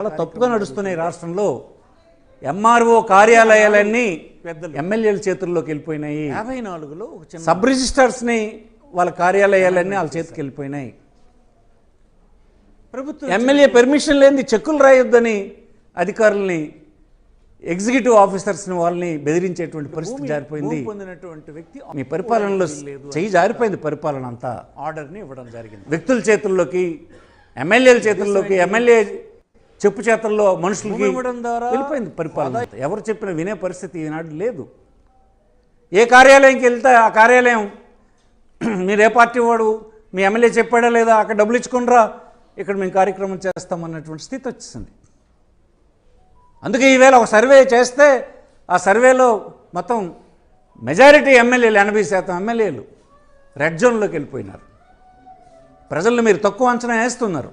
చాలా తప్పుగా నడుస్తున్నాయి రాష్ట్రంలో ఎంఆర్ఓ కార్యాలయాలన్నీ పెద్దలు. ఎమ్మెల్యేల చేతుల్లోకి వెళ్ళిపోయినాయి. యాభై నాలుగులో ఒక చిన్న సబ్ రిజిస్టర్స్ని వాళ్ళ కార్యాలయాలన్నీ వాళ్ళ చేతికి వెళ్ళిపోయినాయి. ప్రభుత్వం ఎమ్మెల్యే పెర్మిషన్ లేని చెక్కులు రాయొద్దని అధికారుల్ని ఎగ్జిక్యూటివ్ ఆఫీసర్స్ని వాళ్ళని బెదిరించేటువంటి పరిస్థితి జారిపోయింది. పొందినటువంటి వ్యక్తి మీ పరిపాలనలో చెయ్యి జారిపోయింది పరిపాలన అంతా. ఆర్డర్ని ఇవ్వడం జరిగింది. వ్యక్తుల చేతుల్లోకి ఎమ్మెల్యేల చేతుల్లోకి ఎమ్మెల్యే చెప్పు చేతుల్లో మనుషులకి ఇవ్వడం ద్వారా వెళ్ళిపోయింది పరిపాలన. ఎవరు చెప్పిన వినే పరిస్థితి ఈనాడు లేదు. ఏ కార్యాలయంకి వెళ్తే ఆ కార్యాలయం మీరు ఏ పార్టీ వాడు మీ ఎమ్మెల్యే చెప్పాడా లేదా అక్కడ డబ్బులు ఇచ్చుకునిరా ఇక్కడ మేము కార్యక్రమం చేస్తామన్నటువంటి స్థితి వచ్చేసింది. అందుకే ఈవేళ ఒక సర్వే చేస్తే ఆ సర్వేలో మొత్తం మెజారిటీ ఎమ్మెల్యేలు ఎనభై శాతం ఎమ్మెల్యేలు రెడ్ జోన్లోకి వెళ్ళిపోయినారు. ప్రజలను మీరు తక్కువ అంచనా వేస్తున్నారు.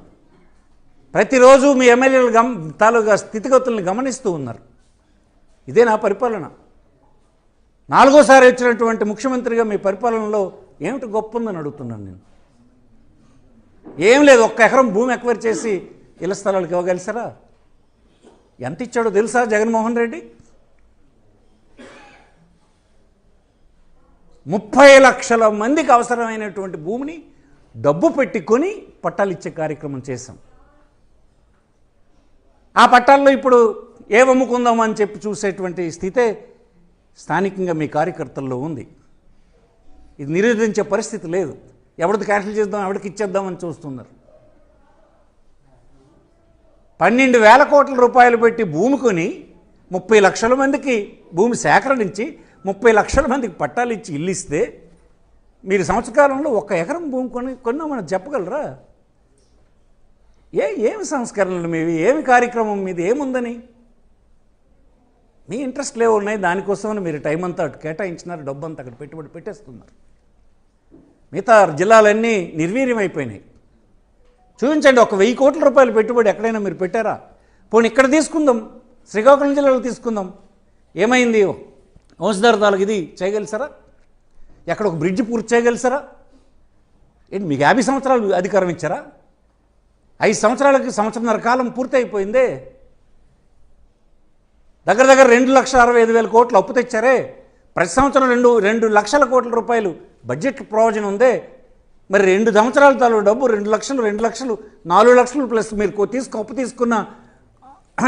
ప్రతిరోజు మీ ఎమ్మెల్యేలు గమ తాలూకా స్థితిగతుల్ని గమనిస్తూ ఉన్నారు. ఇదే నా పరిపాలన. నాలుగోసారి వచ్చినటువంటి ముఖ్యమంత్రిగా మీ పరిపాలనలో ఏమిటి గొప్ప ఉందని అడుగుతున్నాను నేను. ఏం లేదు ఒక్క ఎకరం భూమి ఎక్వైర్ చేసి ఇళ్ళ స్థలాలకు ఇవ్వగలిసారా? ఎంత ఇచ్చాడో తెలుసా జగన్మోహన్ రెడ్డి? ముప్పై లక్షల మందికి అవసరమైనటువంటి భూమిని డబ్బు పెట్టుకొని పట్టాలు ఇచ్చే కార్యక్రమం చేశాం. ఆ పట్టాల్లో ఇప్పుడు ఏమమ్ముకుందాం అని చెప్పి చూసేటువంటి స్థితే స్థానికంగా మీ కార్యకర్తల్లో ఉంది. ఇది నిరోధించే పరిస్థితి లేదు. ఎవరిది క్యాన్సిల్ చేద్దాం ఎవరికి ఇచ్చేద్దామని చూస్తున్నారు. పన్నెండు వేల కోట్ల రూపాయలు పెట్టి భూమి కొని ముప్పై లక్షల మందికి భూమి సేకరణించి ముప్పై లక్షల మందికి పట్టాలు ఇచ్చి ఇల్లిస్తే మీరు సంవత్సరకాలంలో ఒక్క ఎకరం భూమి కొని కొన్నామని చెప్పగలరా? ఏ ఏమి సంస్కరణలు మీవి? ఏమి కార్యక్రమం మీది? ఏముందని? మీ ఇంట్రెస్ట్ లేవు ఉన్నాయి దానికోసమని మీరు టైం అంతా అటు కేటాయించినారు డబ్బు అంతా అక్కడ పెట్టుబడి పెట్టేస్తున్నారు. మిగతా జిల్లాలన్నీ నిర్వీర్యమైపోయినాయి. చూపించండి ఒక వెయ్యి కోట్ల రూపాయలు పెట్టుబడి ఎక్కడైనా మీరు పెట్టారా? పోనీ ఇక్కడ తీసుకుందాం శ్రీకాకుళం జిల్లాలో తీసుకుందాం. ఏమైంది? వంశధార తాలూకు ఇది చేయగలిసారా? ఎక్కడ ఒక బ్రిడ్జ్ పూర్తి చేయగలిసారా? ఏంటి మీకు యాభై సంవత్సరాలు అధికారం ఇచ్చారా? ఐదు సంవత్సరాలకి సంవత్సరంన్నర కాలం పూర్తయిపోయిందే. దగ్గర దగ్గర రెండు లక్షల అరవై ఐదు వేల కోట్లు అప్పు తెచ్చారే. ప్రతి సంవత్సరం రెండు రెండు లక్షల కోట్ల రూపాయలు బడ్జెట్ ప్రయోజనం ఉందే. మరి రెండు సంవత్సరాల తాలూ డబ్బు రెండు లక్షలు రెండు లక్షలు నాలుగు లక్షలు ప్లస్ మీరు తీసుకు అప్పు తీసుకున్న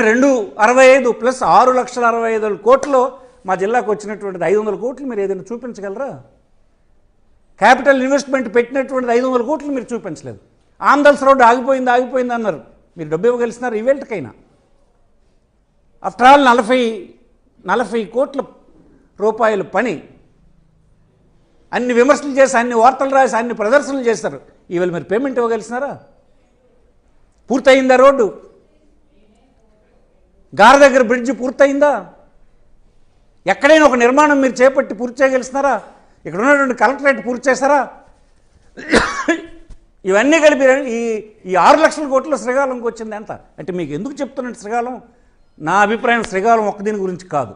రెండు అరవై ఐదు ప్లస్ ఆరు లక్షల అరవై ఐదు కోట్లు మా జిల్లాకు వచ్చినటువంటిది ఐదు వందల కోట్లు మీరు ఏదైనా చూపించగలరా? క్యాపిటల్ ఇన్వెస్ట్మెంట్ పెట్టినటువంటిది ఐదు వందల కోట్లు మీరు చూపించలేదు. ఆంధ్రస్ రోడ్డు ఆగిపోయింది ఆగిపోయింది అన్నారు. మీరు డబ్బు ఇవ్వగలిసినారు? ఈవెంట్కైనా ఆఫ్టర్ ఆల్ నలభై నలభై కోట్ల రూపాయల పని. అన్ని విమర్శలు చేసి అన్ని వార్తలు రాసి అన్ని ప్రదర్శనలు చేస్తారు. ఈవేళ మీరు పేమెంట్ ఇవ్వగలిసినారా? పూర్తయిందా రోడ్డు? గార దగ్గర బ్రిడ్జ్ పూర్తయిందా? ఎక్కడైనా ఒక నిర్మాణం మీరు చేపట్టి పూర్తి చేయగలిసినారా? ఇక్కడ ఉన్నటువంటి కలెక్టరేట్ పూర్తి చేస్తారా ఇవన్నీ కలిపి ఈ ఈ ఆరు లక్షల కోట్ల శ్రీకాకుళంకి వచ్చింది ఎంత? అంటే మీకు ఎందుకు చెప్తున్నట్టు శ్రీకాకుళం నా అభిప్రాయం శ్రీకాకుళం ఒక్క దీని గురించి కాదు.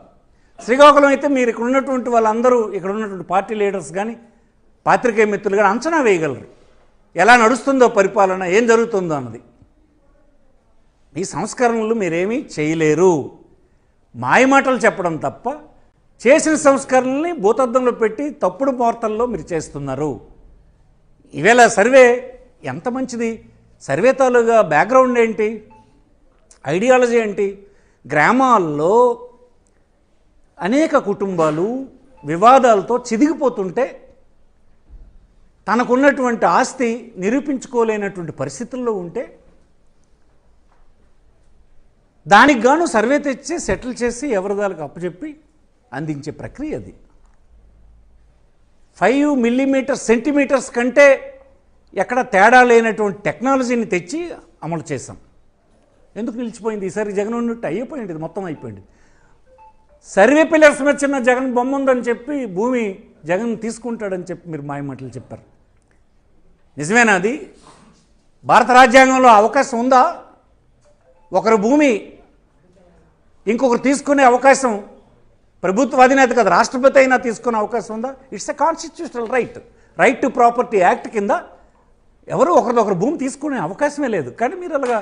శ్రీకాకుళం అయితే మీరు ఇక్కడ ఉన్నటువంటి వాళ్ళందరూ ఇక్కడ ఉన్నటువంటి పార్టీ లీడర్స్ కానీ పాత్రికేయ మిత్రులు కానీ అంచనా వేయగలరు. ఎలా నడుస్తుందో పరిపాలన ఏం జరుగుతుందో అన్నది. ఈ సంస్కరణలు మీరేమీ చేయలేరు. మాయమాటలు చెప్పడం తప్ప చేసిన సంస్కరణల్ని భూతద్దంలో పెట్టి తప్పుడు వార్తల్లో మీరు చేస్తున్నారు. ఈవేళ సర్వే ఎంత మంచిది? సర్వే తాలూగా బ్యాక్గ్రౌండ్ ఏంటి? ఐడియాలజీ ఏంటి? గ్రామాల్లో అనేక కుటుంబాలు వివాదాలతో చిదిగిపోతుంటే తనకున్నటువంటి ఆస్తి నిరూపించుకోలేనటువంటి పరిస్థితుల్లో ఉంటే దానికి గాను సర్వే తెచ్చి సెటిల్ చేసి ఎవరిదాలకు అప్పచెప్పి అందించే ప్రక్రియ అది. ఫైవ్ మిల్లీమీటర్ సెంటీమీటర్స్ కంటే ఎక్కడ తేడా లేనటువంటి టెక్నాలజీని తెచ్చి అమలు చేశాం. ఎందుకు నిలిచిపోయింది? ఈసారి జగన్ ఉన్నట్టు అయిపోయింది ఇది మొత్తం అయిపోయింది. సర్వే పిల్లర్స్ మీద చిన్న జగన్ బొమ్మ ఉందని చెప్పి భూమి జగన్ తీసుకుంటాడని చెప్పి మీరు మాయమాటలు చెప్పారు. నిజమేనా అది? భారత రాజ్యాంగంలో అవకాశం ఉందా? ఒకరు భూమి ఇంకొకరు తీసుకునే అవకాశం ప్రభుత్వ అధినేత కదా రాష్ట్రపతి అయినా తీసుకునే అవకాశం ఉందా? It's a constitutional right right to property act కింద ఎవరు ఒకరిదొకరు భూమి తీసుకునే అవకాశమే లేదు. కానీ మీరు అలాగా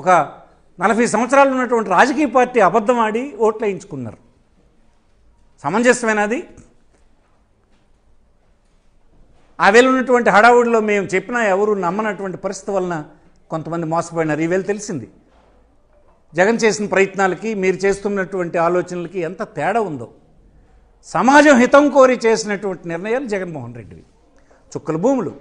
ఒక నలభై సంవత్సరాలు ఉన్నటువంటి రాజకీయ పార్టీ అబద్ధం ఆడి ఓట్లు వేయించుకున్నారు. సమంజసమైనది అది? ఆ వేళ ఉన్నటువంటి హడావుడిలో మేము చెప్పినా ఎవరు నమ్మనటువంటి పరిస్థితి వలన కొంతమంది మోసపోయినారు. ఈ వేళ తెలిసింది. జగన్ చేసిన ప్రయత్నాలకి మీరు చేస్తున్నటువంటి ఆలోచనలకి ఎంత తేడా ఉందో సమాజం హితం కోరి చేసినటువంటి నిర్ణయాలు జగన్మోహన్ రెడ్డివి. చుక్కల భూములు.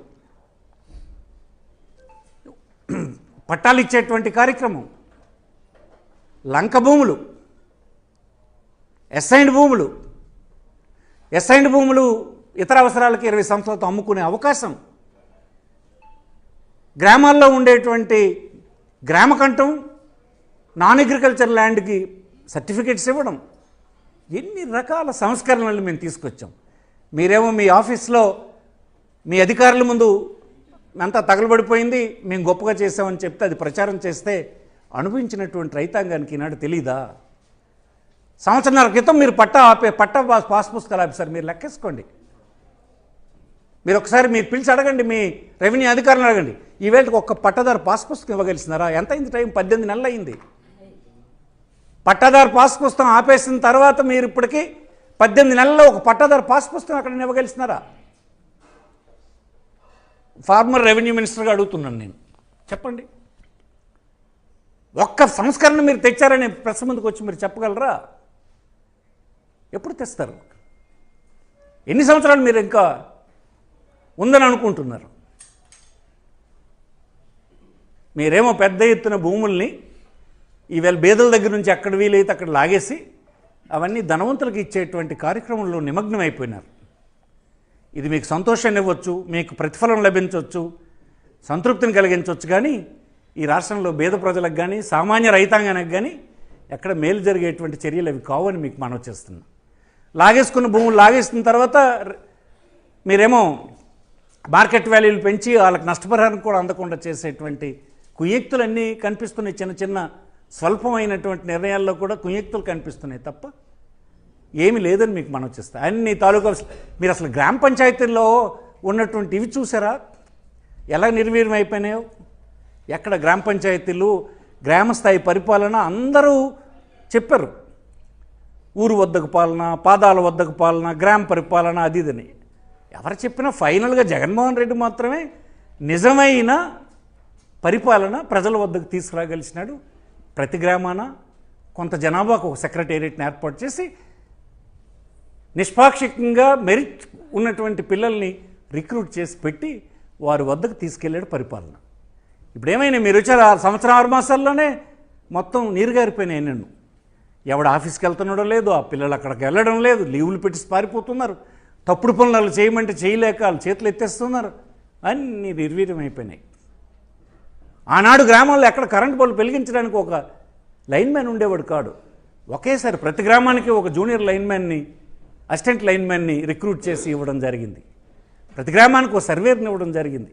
పట్టాలు ఇచ్చేటువంటి కార్యక్రమం. లంక భూములు. ఎస్ఐండ్ భూములు. ఎస్ఐండ్ భూములు ఇతర అవసరాలకి ఇరవై సంవత్సరాలతో అమ్ముకునే అవకాశం. గ్రామాల్లో ఉండేటువంటి గ్రామకంఠం నాన్ అగ్రికల్చర్ ల్యాండ్కి సర్టిఫికేట్స్ ఇవ్వడం. ఎన్ని రకాల సంస్కరణలు మేము తీసుకొచ్చాం. మీరేమో మీ ఆఫీస్లో మీ అధికారుల ముందు అంతా తగలబడిపోయింది మేము గొప్పగా చేసామని చెప్తే అది ప్రచారం చేస్తే అనుభవించినటువంటి రైతాంగానికి ఈనాడు తెలీదా? సంవత్సరాల క్రితం మీరు పట్టా ఆపే పట్టా పాస్ పాస్ పుస్తకాలు సార్ మీరు లెక్కేసుకోండి. మీరు ఒకసారి మీరు పిలిచి అడగండి మీ రెవెన్యూ అధికారులను అడగండి. ఈ ఒక్క పట్టదారు పాస్ పుస్తకం ఇవ్వగలిసినారా? ఎంత అయింది టైం? పద్దెనిమిది నెలలు అయింది పట్టాదారు పాస్ పుస్తకం ఆపేసిన తర్వాత మీరు ఇప్పటికీ పద్దెనిమిది నెలల్లో ఒక పట్టాదారు పాస్ పుస్తకం అక్కడ ఇవ్వగలిసినారా ఫార్మర్ రెవెన్యూ మినిస్టర్గా అడుగుతున్నాను నేను. చెప్పండి. ఒక్క సంస్కరణ మీరు తెచ్చారని ప్రెస్ ముందుకు వచ్చి మీరు చెప్పగలరా? ఎప్పుడు తెస్తారు? ఎన్ని సంవత్సరాలు మీరు ఇంకా ఉందని అనుకుంటున్నారు? మీరేమో పెద్ద ఎత్తున భూముల్ని ఈవేళ బేదల దగ్గర నుంచి ఎక్కడ వీలైతే అక్కడ లాగేసి అవన్నీ ధనవంతులకు ఇచ్చేటువంటి కార్యక్రమంలో నిమగ్నం అయిపోయినారు ఇది మీకు సంతోషాన్ని ఇవ్వచ్చు మీకు ప్రతిఫలం లభించవచ్చు సంతృప్తిని కలిగించవచ్చు కానీ ఈ రాష్ట్రంలో బేద ప్రజలకు కానీ సామాన్య రైతాంగానికి కానీ ఎక్కడ మేలు జరిగేటువంటి చర్యలు అవి కావని మీకు మనవి చేస్తున్నాం. లాగేసుకున్న భూములు లాగేసిన తర్వాత మీరేమో మార్కెట్ వాల్యూలు పెంచి వాళ్ళకి నష్టపరిహారం కూడా అందకుండా చేసేటువంటి కుయ్యక్తులన్నీ కనిపిస్తున్నాయి చిన్న చిన్న స్వల్పమైనటువంటి నిర్ణయాల్లో కూడా కుయక్తులు కనిపిస్తున్నాయి తప్ప ఏమీ లేదని మీకు మనం చేస్తాం. అన్ని తాలూకా మీరు అసలు గ్రామ పంచాయతీల్లో ఉన్నటువంటి ఇవి చూసారా? ఎలా నిర్వీర్యం అయిపోయినాయో? ఎక్కడ గ్రామ పంచాయతీలు గ్రామస్థాయి పరిపాలన అందరూ చెప్పారు. ఊరు వద్దకు పాలన పాదాల వద్దకు పాలన గ్రామ పరిపాలన అది ఇదని. ఎవరు చెప్పినా ఫైనల్గా జగన్మోహన్ రెడ్డి మాత్రమే నిజమైన పరిపాలన ప్రజల వద్దకు తీసుకురాగలిసినాడు. ప్రతి గ్రామాన కొంత జనాభాకు ఒక సెక్రటేరియట్ని ఏర్పాటు చేసి నిష్పాక్షికంగా మెరిట్ ఉన్నటువంటి పిల్లల్ని రిక్రూట్ చేసి పెట్టి వారి వద్దకు తీసుకెళ్ళాడు పరిపాలన. ఇప్పుడు ఏమైనా మీరు వచ్చారు ఆ సంవత్సరం ఆరు మాసాల్లోనే మొత్తం నీరుగారిపోయినాయి నన్ను ఎవడు ఆఫీస్కి వెళ్తున్నాడో లేదు ఆ పిల్లలు అక్కడికి వెళ్ళడం లేదు లీవులు పెట్టి పారిపోతున్నారు. తప్పుడు పనులు వాళ్ళు చేయమంటే చేయలేక వాళ్ళు చేతులు ఎత్తేస్తున్నారు. అన్నీ నిర్వీర్యం అయిపోయినాయి. ఆనాడు గ్రామంలో ఎక్కడ కరెంట్ బల్బు వెలిగించడానికి ఒక లైన్ మ్యాన్ ఉండేవాడు కాడు. ఒకేసారి ప్రతి గ్రామానికి ఒక జూనియర్ లైన్ మ్యాన్ని అసిస్టెంట్ లైన్ మ్యాన్ని రిక్రూట్ చేసి ఇవ్వడం జరిగింది. ప్రతి గ్రామానికి ఒక సర్వేర్ని ఇవ్వడం జరిగింది.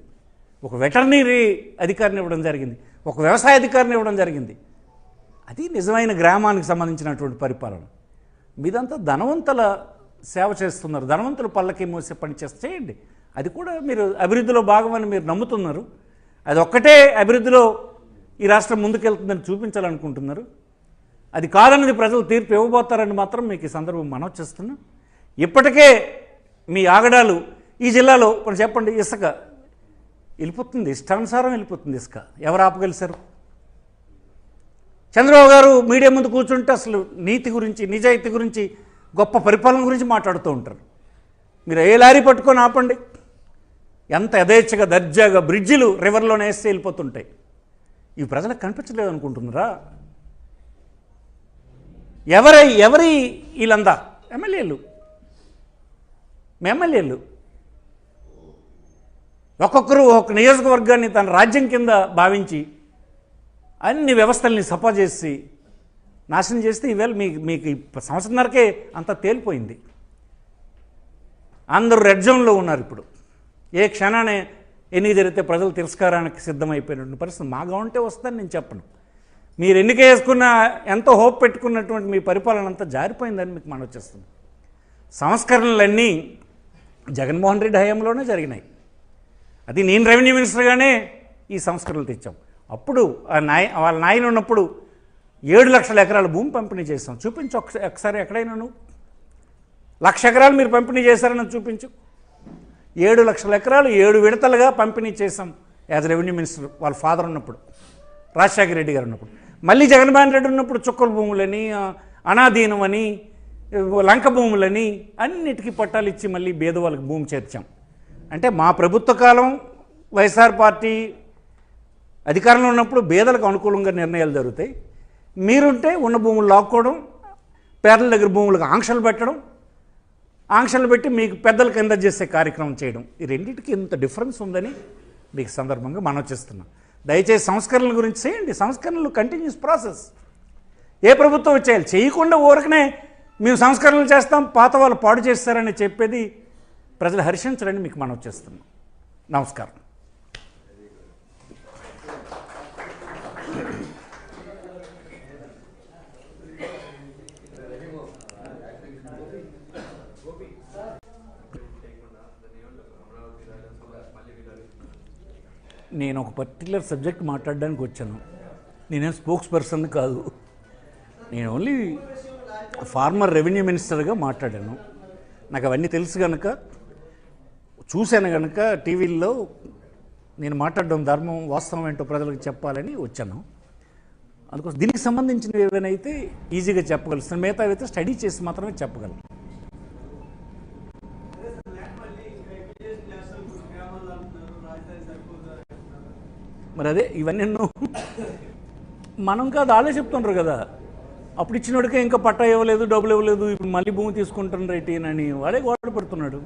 ఒక వెటర్నరీ అధికారిని ఇవ్వడం జరిగింది. ఒక వ్యవసాయ అధికారిని ఇవ్వడం జరిగింది. అది నిజమైన గ్రామానికి సంబంధించినటువంటి పరిపాలన. మీదంతా ధనవంతుల సేవ చేస్తున్నారు. ధనవంతులు పల్లకి మోసే పని చేస్తే చేయండి. అది కూడా మీరు అభివృద్ధిలో భాగమని మీరు నమ్ముతున్నారు. అది ఒక్కటే అభివృద్ధిలో ఈ రాష్ట్రం ముందుకెళ్తుందని చూపించాలనుకుంటున్నారు. అది కాదన్నది ప్రజలు తీర్పు ఇవ్వబోతారని మాత్రం మీకు ఈ సందర్భం మనవి చేస్తున్నా. ఇప్పటికే మీ ఆగడాలు ఈ జిల్లాలో ఇప్పుడు చెప్పండి ఇసుక వెళ్ళిపోతుంది ఇష్టానుసారం వెళ్ళిపోతుంది ఇసుక. ఎవరు ఆపగలిశారు? చంద్రబాబు గారు మీడియా ముందు కూర్చుంటే అసలు నీతి గురించి నిజాయితీ గురించి గొప్ప పరిపాలన గురించి మాట్లాడుతూ ఉంటారు. మీరు ఏ లారీ పట్టుకొని ఆపండి. ఎంత యథేచ్ఛగా దర్జాగా బ్రిడ్జిలు రివర్లోనే వేస్తే వెళ్ళిపోతుంటాయి. ఇవి ప్రజలకు కనిపించలేదు అనుకుంటున్నారా? ఎవరై ఎవరి వీళ్ళందా? ఎమ్మెల్యేలు. మీ ఎమ్మెల్యేలు. ఒక్కొక్కరు ఒక నియోజకవర్గాన్ని తన రాజ్యం కింద భావించి అన్ని వ్యవస్థల్ని సపోర్ట్ చేసి నాశనం చేస్తే ఈవేళ మీకు మీకు ఈ సంవత్సరంన్నరకే అంత తేలిపోయింది. అందరూ రెడ్ జోన్లో ఉన్నారు ఇప్పుడు. ఏ క్షణానే ఎన్ని జరిగితే ప్రజలు తిరస్కారానికి సిద్ధమైపోయినటువంటి పరిస్థితి మాగా ఉంటే వస్తుందని నేను చెప్పను. మీరు ఎన్నిక వేసుకున్న ఎంతో హోప్ పెట్టుకున్నటువంటి మీ పరిపాలన అంతా జారిపోయిందని మీకు మనం వచ్చేస్తుంది సంస్కరణలన్నీ జగన్మోహన్ రెడ్డి హయాంలోనే జరిగినాయి. అది నేను రెవెన్యూ మినిస్టర్గానే ఈ సంస్కరణలు తెచ్చాం. అప్పుడు ఆ నాయ వాళ్ళ నాయన ఉన్నప్పుడు ఏడు లక్షల ఎకరాల భూమి పంపిణీ చేసాం చూపించు ఒకసారి ఒకసారి ఎక్కడైనా నువ్వు లక్ష ఎకరాలు మీరు పంపిణీ చేశారని చూపించు. ఏడు లక్షల ఎకరాలు ఏడు విడతలుగా పంపిణీ చేసాం యాజ్ రెవెన్యూ మినిస్టర్ వాళ్ళ ఫాదర్ ఉన్నప్పుడు రాజశేఖర రెడ్డి గారు ఉన్నప్పుడు. మళ్ళీ జగన్మోహన్ రెడ్డి ఉన్నప్పుడు చుక్కల భూములని అనాధీనం అని లంక భూములని అన్నిటికీ పట్టాలు ఇచ్చి మళ్ళీ బేదవాళ్ళకి భూమి చేర్చాం. అంటే మా ప్రభుత్వ కాలం వైఎస్ఆర్ పార్టీ అధికారంలో ఉన్నప్పుడు బేదలకు అనుకూలంగా నిర్ణయాలు జరుగుతాయి. మీరుంటే ఉన్న భూములు లాక్కోవడం పేదల దగ్గర భూములకు ఆంక్షలు పెట్టడం ఆంక్షలు పెట్టి మీకు పెద్దలకు కింద చేసే కార్యక్రమం చేయడం. ఈ రెండింటికి ఇంత డిఫరెన్స్ ఉందని మీకు సందర్భంగా మనం చేస్తున్నాం. దయచేసి సంస్కరణల గురించి చేయండి. సంస్కరణలు కంటిన్యూస్ ప్రాసెస్ ఏ ప్రభుత్వం వచ్చేయాలి? చేయకుండా ఊరకనే మేము సంస్కరణలు చేస్తాం పాత వాళ్ళు పాడు చేస్తారని చెప్పేది ప్రజలు హర్షించరని మీకు మనం చేస్తున్నాం. నమస్కారం. నేను ఒక పర్టికులర్ సబ్జెక్ట్ మాట్లాడడానికి వచ్చాను. నేనేం స్పోక్స్ పర్సన్ కాదు. నేను ఓన్లీ ఫార్మర్ రెవెన్యూ మినిస్టర్గా మాట్లాడాను. నాకు అవన్నీ తెలుసు కనుక చూశాను కనుక టీవీల్లో నేను మాట్లాడడం ధర్మం వాస్తవం ఏంటో ప్రజలకు చెప్పాలని వచ్చాను. అందుకోసం దీనికి సంబంధించినవి ఏవైనా అయితే ఈజీగా చెప్పగలుగుతాను. మిగతా అయితే స్టడీ చేసి మాత్రమే చెప్పగలను. మరి అదే ఇవన్నీ ఎన్నో. మనం కాదు వాళ్ళే చెప్తుండ్రు కదా. అప్పుడు ఇచ్చినోడికే ఇంకా పట్టా ఇవ్వలేదు డబ్బులు ఇవ్వలేదు ఇప్పుడు మళ్ళీ భూమి తీసుకుంటాను రైట్ అని వాడే గోడ పడుతున్నాడు.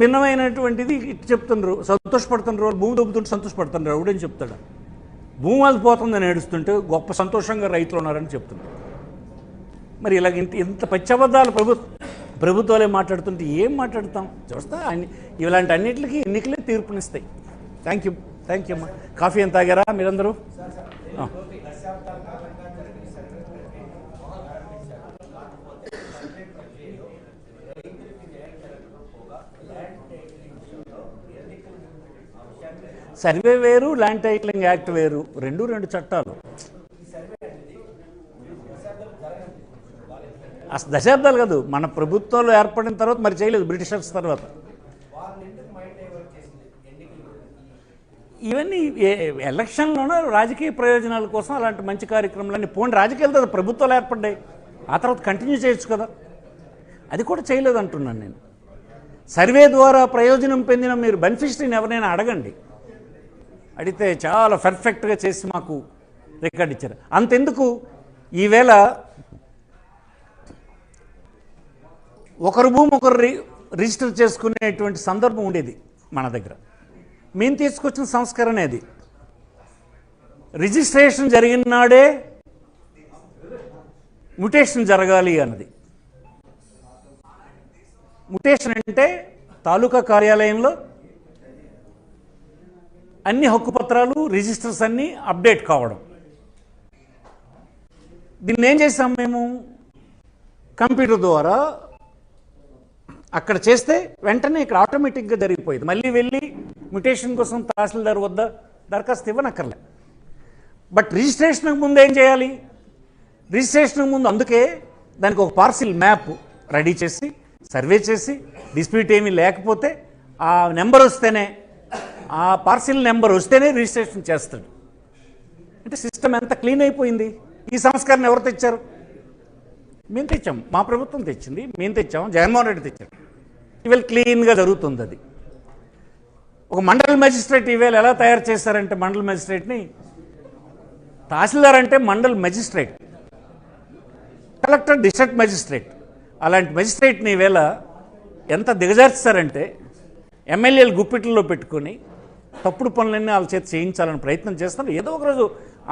భిన్నమైనటువంటిది ఇటు చెప్తుండ్రు. సంతోషపడుతుండ్రు వాళ్ళు భూమి దొబ్బుతుంటే సంతోషపడుతుండ్రు. ఎవడని చెప్తాడు? భూమి అది పోతుందని ఏడుస్తుంటే గొప్ప సంతోషంగా రైతులు ఉన్నారని చెప్తున్నారు మరి ఇలాగ ఇంత ఇంత పచ్చబద్ధాలు ప్రభుత్వం ప్రభుత్వాలే మాట్లాడుతుంటే ఏం మాట్లాడతాం? చూస్తా అన్ని ఇలాంటి అన్నిటికీ ఎన్నికలే తీర్పునిస్తాయి. థ్యాంక్ యూ థ్యాంక్ యూ అమ్మా. కాఫీ ఏం తాగారా మీరందరూ? సర్వే వేరు ల్యాండ్ టైటిలింగ్ యాక్ట్ వేరు. రెండు రెండు చట్టాలు. అసలు దశాబ్దాలు కాదు మన ప్రభుత్వాలు ఏర్పడిన తర్వాత మరి చేయలేదు బ్రిటిషర్స్ తర్వాత. ఇవన్నీ ఏ- ఎలక్షన్లోనూ రాజకీయ ప్రయోజనాల కోసం అలాంటి మంచి కార్యక్రమాలన్నీ పోండి. రాజకీయాలు కదా ప్రభుత్వాలు ఏర్పడ్డాయి. ఆ తర్వాత కంటిన్యూ చేయొచ్చు కదా. అది కూడా చేయలేదు అంటున్నాను నేను. సర్వే ద్వారా ప్రయోజనం పొందిన మీరు బెనిఫిషరీని ఎవరైనా అడగండి. అడిగితే చాలా పర్ఫెక్ట్గా చేసి మాకు రికార్డ్ ఇచ్చారు. అంతెందుకు? ఈవేళ ఒకరు భూమి ఒకరు రి రిజిస్టర్ చేసుకునేటువంటి సందర్భం ఉండేది మన దగ్గర. మేము తీసుకొచ్చిన సంస్కరణ అది రిజిస్ట్రేషన్ జరిగిన నాడే మ్యుటేషన్ జరగాలి అన్నది. మ్యుటేషన్ అంటే తాలూకా కార్యాలయంలో అన్ని హక్కు పత్రాలు రిజిస్టర్స్ అన్నీ అప్డేట్ కావడం. దీన్ని ఏం చేసాం మేము? కంప్యూటర్ ద్వారా అక్కడ చేస్తే వెంటనే ఇక్కడ ఆటోమేటిక్గా జరిగిపోయింది. మళ్ళీ వెళ్ళి మ్యుటేషన్ కోసం తహసీల్దార్ వద్ద దరఖాస్తు ఇవ్వనక్కర్లే. బట్ రిజిస్ట్రేషన్కి ముందు ఏం చేయాలి? రిజిస్ట్రేషన్కి ముందు అందుకే దానికి ఒక పార్సిల్ మ్యాప్ రెడీ చేసి సర్వే చేసి డిస్ప్యూట్ ఏమీ లేకపోతే ఆ నెంబర్ వస్తేనే ఆ పార్సిల్ నెంబర్ వస్తేనే రిజిస్ట్రేషన్ చేస్తాడు. అంటే సిస్టమ్ ఎంత క్లీన్ అయిపోయింది? ఈ సంస్కరణ ఎవరు తెచ్చారు? మేము తెచ్చాం. మా ప్రభుత్వం తెచ్చింది. మేము తెచ్చాం. జగన్మోహన్ రెడ్డి తెచ్చాం ఇవాళ క్లీన్గా జరుగుతుంది అది ఒక మండల మెజిస్ట్రేట్ ఈవేళ ఎలా తయారు చేస్తారంటే మండల మెజిస్ట్రేట్ని తహసీల్దార్ అంటే mandal magistrate collector district magistrate అలాంటి మెజిస్ట్రేట్ని ఈవేళ ఎంత దిగజార్చారంటే ఎమ్మెల్యేలు గుప్పిట్లలో పెట్టుకొని తప్పుడు పనులన్నీ వాళ్ళ చేతి చేయించాలని ప్రయత్నం చేస్తున్నారు. ఏదో ఒక రోజు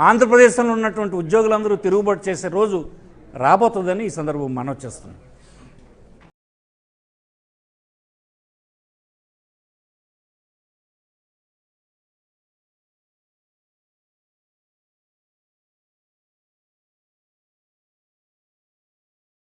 ఆంధ్రప్రదేశ్లో ఉన్నటువంటి ఉద్యోగులందరూ తిరుగుబాటు చేసే రోజు రాబోతుందని ఈ సందర్భం మనం చేస్తున్నాం